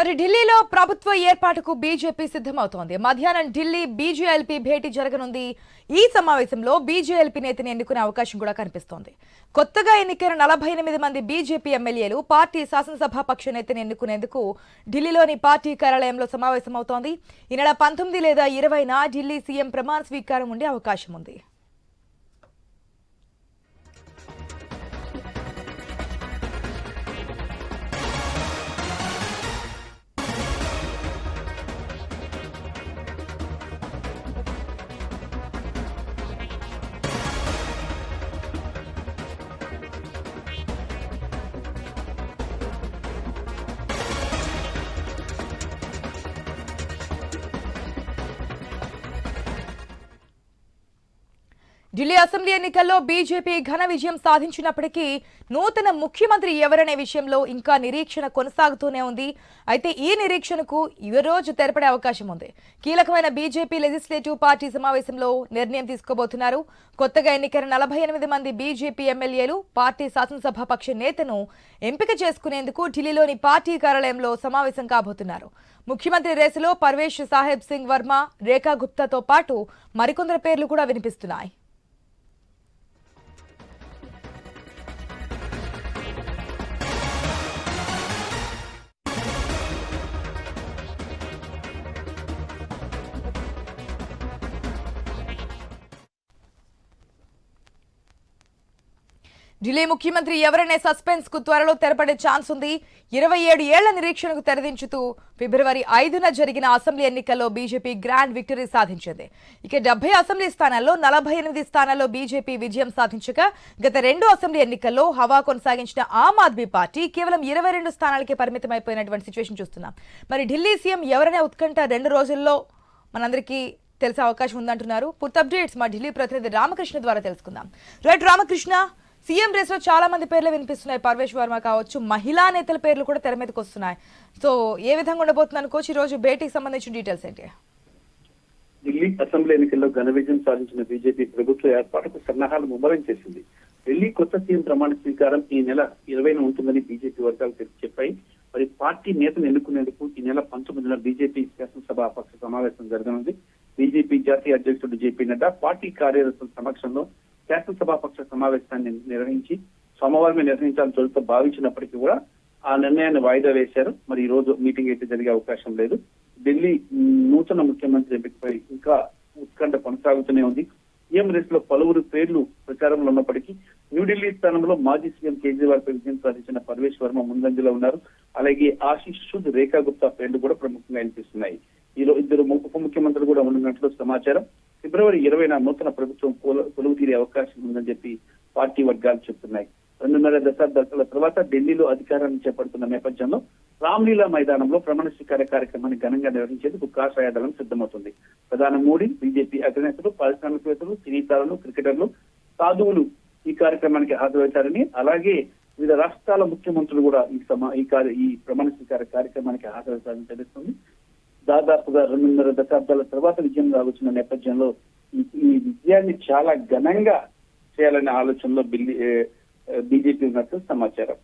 మరి ఢిల్లీలో ప్రభుత్వ ఏర్పాటుకు బీజేపీ సిద్ధమవుతోంది. మధ్యాహ్నం ఢిల్లీ బీజేఎల్పీ భేటీ జరగనుంది. ఈ సమావేశంలో బీజేఎల్పీ నేతని ఎన్నుకునే అవకాశం కూడా కనిపిస్తోంది. కొత్తగా ఎన్నికైన నలభై ఎనిమిది మంది బీజేపీ ఎమ్మెల్యేలు పార్టీ శాసనసభాపక్ష నేతని ఎన్నుకునేందుకు ఢిల్లీలోని పార్టీ కార్యాలయంలో సమావేశమవుతోంది. ఈ నెల పంతొమ్మిది లేదా ఇరవైన ఢిల్లీ సీఎం ప్రమాణ స్వీకారం ఉండే అవకాశం ఉంది. ఢిల్లీ అసెంబ్లీ ఎన్నికల్లో బీజేపీ ఘన విజయం సాధించినప్పటికీ నూతన ముఖ్యమంత్రి ఎవరనే విషయంలో ఇంకా నిరీక్షణ కొనసాగుతూనే ఉంది. అయితే ఈ నిరీక్షణకు ఈ రోజు తెరపడే అవకాశం ఉంది. కీలకమైన బీజేపీ లెజిస్లేటివ్ పార్టీ సమావేశంలో నిర్ణయం తీసుకోబోతున్నారు. కొత్తగా ఎన్నికైన నలభై ఎనిమిది మంది బీజేపీ ఎమ్మెల్యేలు పార్టీ శాసనసభాపక్ష నేతను ఎంపిక చేసుకునేందుకు ఢిల్లీలోని పార్టీ కార్యాలయంలో సమావేశం కాబోతున్నారు. ముఖ్యమంత్రి రేసులో పర్వేష్ సాహెబ్ సింగ్ వర్మ రేఖా గుప్తాతో పాటు మరికొందరు పేర్లు కూడా వినిపిస్తున్నాయి. ఢిల్లీ ముఖ్యమంత్రి ఎవరనే సస్పెన్స్కు త్వరలో తెరపడే ఛాన్స్ ఉంది. ఇరవై ఏడు ఏళ్ళ నిరీక్షణకు తెరదించుతూ ఫిబ్రవరి ఐదున జరిగిన అసెంబ్లీ ఎన్నికల్లో బీజేపీ గ్రాండ్ విక్టరీ సాధించింది. ఇక డెబ్బై అసెంబ్లీ స్థానాల్లో నలభై ఎనిమిది స్థానాల్లో బీజేపీ విజయం సాధించగా గత రెండు అసెంబ్లీ ఎన్నికల్లో హవా కొనసాగించిన ఆమ్ ఆద్మీ పార్టీ కేవలం ఇరవై రెండు స్థానాలకే పరిమితమైపోయినటువంటి సిచ్యువేషన్ చూస్తున్నాం. మరి ఢిల్లీ సీఎం ఎవరనే ఉత్కంఠ రెండు రోజుల్లో మనందరికీ తెలిసే అవకాశం ఉందంటున్నారు. పూర్తి అప్డేట్స్ మా ఢిల్లీ ప్రతినిధి రామకృష్ణ ద్వారా తెలుసుకుందాం. రైట్ రామకృష్ణ సీఎం రేస్లో చాలా మంది పేర్లు వినిపిస్తున్నాయి. పర్వేష్ వర్మ కావచ్చు మహిళా నేతల పేర్లు కూడా తెర మీదకి వస్తున్నాయి. సో ఏ విధంగా ఉండబోతుంది అనుకోవచ్చు? ఈ రోజు భేటీకి సంబంధించిన డీటెయిల్స్ ఏంటి? ఢిల్లీ అసెంబ్లీ ఎన్నికల్లో ఘన విజయం సాధించిన బీజేపీ ప్రభుత్వ ఏర్పాటుకు సన్నాహాలు ముమ్మరం చేసింది. ఢిల్లీ కొత్త సీఎం ప్రమాణ స్వీకారం ఈ నెల ఇరవైన ఉంటుందని బీజేపీ వర్గాలు తెలిసి చెప్పాయి. మరి పార్టీ నేతను ఎన్నుకునేందుకు ఈ నెల పంతొమ్మిదిన బీజేపీ శాసనసభ పక్ష సమావేశం జరగనుంది. బీజేపీ జాతీయ అధ్యక్షుడు జేపీ నడ్డా పార్టీ కార్యదర్శుల సమక్షంలో శాసనసభాపక్ష సమావేశాన్ని నిర్వహించి సోమవారమే నిర్వహించాలని తొలుత భావించినప్పటికీ కూడా ఆ నిర్ణయాన్ని వాయిదా వేశారు. మరి ఈ రోజు మీటింగ్ అయితే జరిగే అవకాశం లేదు. ఢిల్లీ నూతన ముఖ్యమంత్రి ఎంపికపై ఇంకా ఉత్కంఠ కొనసాగుతూనే ఉంది. సీఎం రేస్లో పలువురు పేర్లు ప్రచారంలో ఉన్నప్పటికీ న్యూఢిల్లీ స్థానంలో మాజీ సీఎం కేజ్రీవాల్ పై విజయం సాధించిన పర్వేష్ వర్మ ముందంజలో ఉన్నారు. అలాగే ఆశీష్ సుద్ రేఖా గుప్తా పేర్లు కూడా ప్రముఖంగా వినిపిస్తున్నాయి. ఈలో ఇద్దరు ఉప ముఖ్యమంత్రులు కూడా ఉన్నట్లు సమాచారం. ఫిబ్రవరి ఇరవైన నూతన ప్రభుత్వం కొలువు తీరే అవకాశం ఉందని చెప్పి పార్టీ వర్గాలు చెప్తున్నాయి. రెండున్నర దశాబ్దాల తర్వాత ఢిల్లీలో అధికారాన్ని చేపడుతున్న నేపథ్యంలో రామ్లీలా మైదానంలో ప్రమాణ స్వీకార కార్యక్రమాన్ని ఘనంగా నిర్వహించేందుకు కాషాయ దళం సిద్ధమవుతుంది. ప్రధాని మోడీ బీజేపీ అగ్రనేతలు పారిశ్రామికవేత్తలు సినీతారులు క్రికెటర్లు సాధువులు ఈ కార్యక్రమానికి హాజరవుతారని అలాగే వివిధ రాష్ట్రాల ముఖ్యమంత్రులు కూడా ఈ సమా ఈ ఈ ప్రమాణ స్వీకార కార్యక్రమానికి హాజరవుతారని తెలుస్తుంది. దాదాపుగా రెండున్నర దశాబ్దాల తర్వాత విజయం రావచ్చిన నేపథ్యంలో ఈ విజయాన్ని చాలా ఘనంగా చేయాలనే ఆలోచనలో బిల్లి బీజేపీ ఉన్నట్లు సమాచారం.